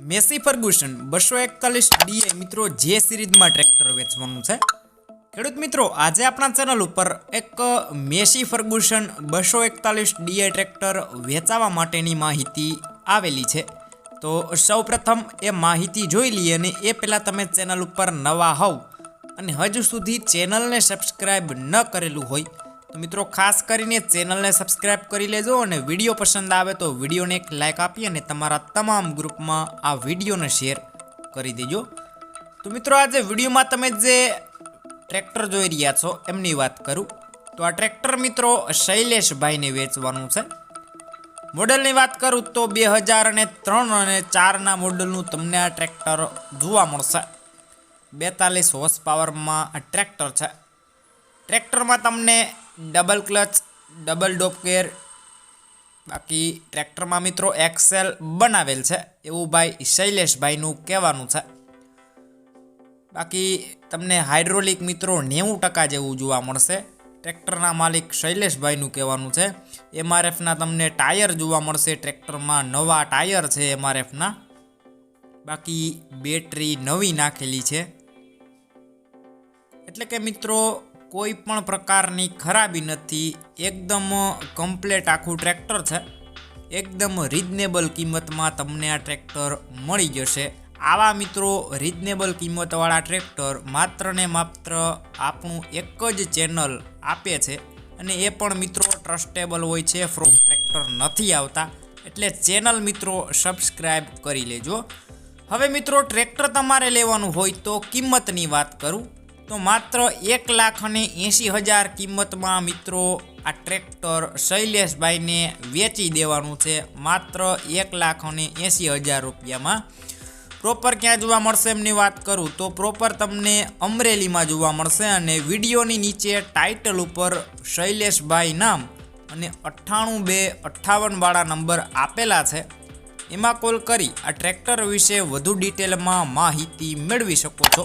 Massey Ferguson બસો એકતાલીસ DA મિત્રો જે સિરીઝમાં ટ્રેક્ટર વેચવાનું છે. ખેડૂત મિત્રો, આજે આપણા ચેનલ ઉપર એક મેસી ફર્ગુસન બસો એકતાલીસ ડીએ ટ્રેક્ટર વેચાવા માટેની માહિતી આવેલી છે. તો સૌપ્રથમ એ માહિતી જોઈ લઈએ અને એ પહેલાં તમે ચેનલ ઉપર નવા હોવ અને હજુ સુધી ચેનલને સબસ્ક્રાઈબ ન કરેલું હોય તો મિત્રો, ખાસ કરીને ચેનલને સબસ્ક્રાઈબ કરી લેજો અને વીડિયો પસંદ આવે તો વિડીયોને એક લાઇક આપી અને તમારા તમામ ગ્રુપમાં આ વિડીયોને શેર કરી દેજો. તો મિત્રો, આજે વિડીયોમાં તમે જે ટ્રેક્ટર જોઈ રહ્યા છો, એમની વાત કરું. તો આ ટ્રેક્ટર મિત્રો શૈલેષભાઈને વેચવાનું છે. મોડલની વાત કરું તો બે હજાર અને ત્રણ અને ચારના મોડલનું તમને આ ટ્રેક્ટર જોવા મળશે. બેતાલીસ હોર્સ પાવરમાં આ ટ્રેક્ટર છે. ટ્રેક્ટરમાં તમને ડબલ ક્લચ, ડબલ ડોપ ગેર, બાકી ટ્રેક્ટરમાં મિત્રો એક્સેલ બનાવેલ છે. એવું ભાઈ શૈલેષભાઈનું કહેવાનું છે. બાકી તમને હાઇડ્રોલિક મિત્રો નેવું ટકા જેવું જોવા મળશે. ટ્રેક્ટરના માલિક શૈલેષભાઈનું કહેવાનું છે. એમઆરએફના તમને ટાયર જોવા મળશે. ટ્રેક્ટરમાં નવા ટાયર છે એમઆરએફના. બાકી બેટરી નવી નાખેલી છે. એટલે કે મિત્રો કોઈ પણ પ્રકારની ખરાબી નથી. એકદમ કમ્પ્લેટ આખું ટ્રેક્ટર છે. એકદમ રિઝનેબલ કિંમતમાં તમને આ ટ્રેક્ટર મળી જશે. આવા મિત્રો રિઝનેબલ કિંમતવાળા ટ્રેક્ટર માત્ર ને માત્ર આપણું એક જ ચેનલ આપે છે અને એ પણ મિત્રો ટ્રસ્ટેબલ હોય છે ફ્રોમ ટ્રેક્ટર નથી આવતા. એટલે ચેનલ મિત્રો સબસ્ક્રાઈબ કરી લેજો. હવે મિત્રો ટ્રેક્ટર તમારે લેવાનું હોય તો કિંમતની વાત કરું. તો માત્ર એક લાખ અને એંસી હજાર કિંમતમાં મિત્રો આ ટ્રેક્ટર શૈલેષભાઈને વેચી દેવાનું છે. માત્ર એક લાખ અને એંસી હજાર રૂપિયામાં. પ્રોપર ક્યાં જોવા મળશે એમની વાત કરું તો પ્રોપર તમને અમરેલીમાં જોવા મળશે અને વિડીયોની નીચે ટાઇટલ ઉપર શૈલેષભાઈ નામ અને અઠ્ઠાણું બે અઠ્ઠાવનવાળા નંબર આપેલા છે. એમાં કોલ કરી આ ટ્રેક્ટર વિશે વધુ ડિટેલમાં માહિતી મેળવી શકો છો.